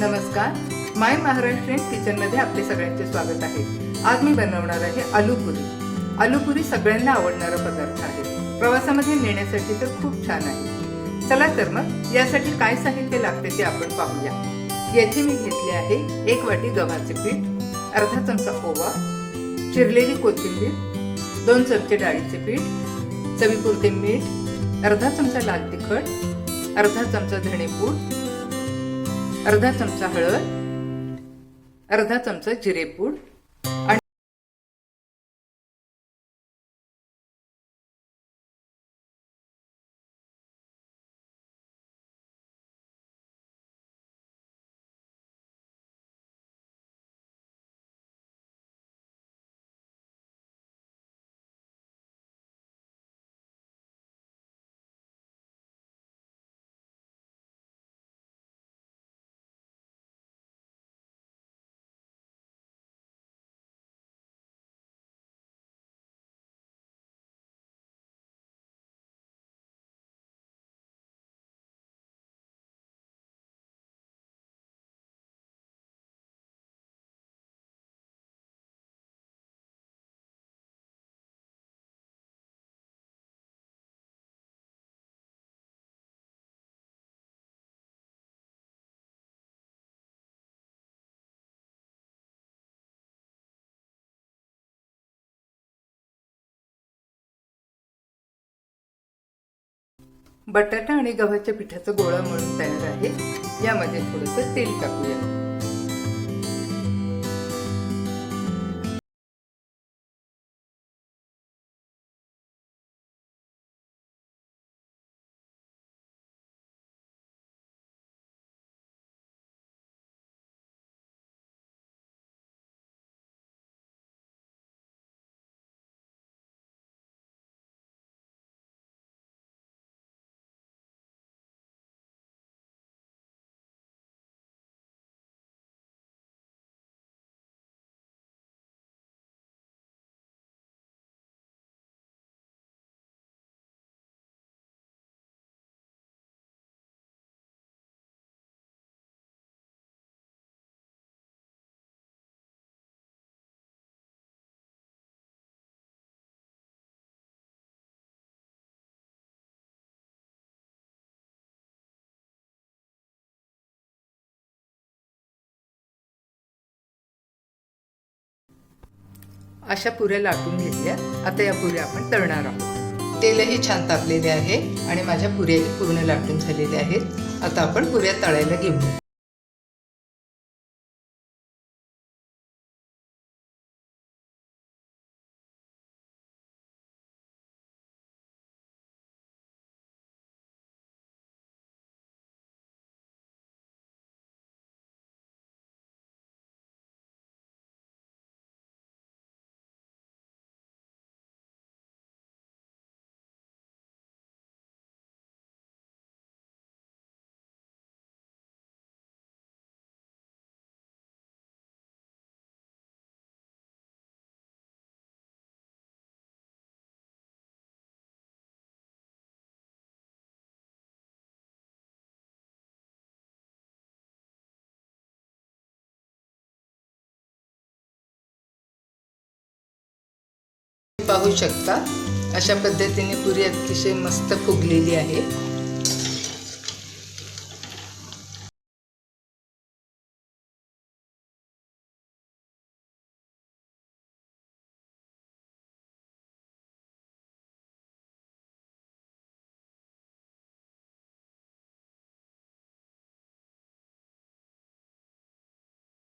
नमस्कार. माय महाराष्ट्रीयन किचनमध्ये आपले सगळ्यांचे स्वागत आहे. आज मी बनवणार आहे आलूपुरी. आलूपुरी सगळ्यांना आवडणारा पदार्थ आहे. प्रवासामध्ये नेण्यासाठी तर खूप छान आहे. चला तर मग यासाठी काय साहित्य लागते ते आपण पाहूया. याची मी घेतली आहे एक वाटी गव्हाचे पीठ अर्धा चमचा ओवा चिरलेली कोथिंबीर दोन चमचे डाळीचे पीठ चवीपुरते मीठ अर्धा चमचा लाल तिखट अर्धा चमचा धणेपूड अर्धा चमचा हळद अर्धा चमचा जिरेपूड बटाटा आणि गव्हाच्या पिठाचा गोळा म्हणून तयार आहे. यामध्ये थोडंसं तेल टाकूया. अशा पुऱ्या लाटून घेतल्या. आता या पुऱ्या आपण तळणार आहोत. तेलही छान तापलेले आहे आणि माझ्या पुऱ्याही पूर्ण लाटून झालेल्या आहेत. आता आपण पुऱ्या तळायला घेऊ पाहू शकता. अशा पद्धतीने पुरी अतिशय मस्त फुगलेली आहे.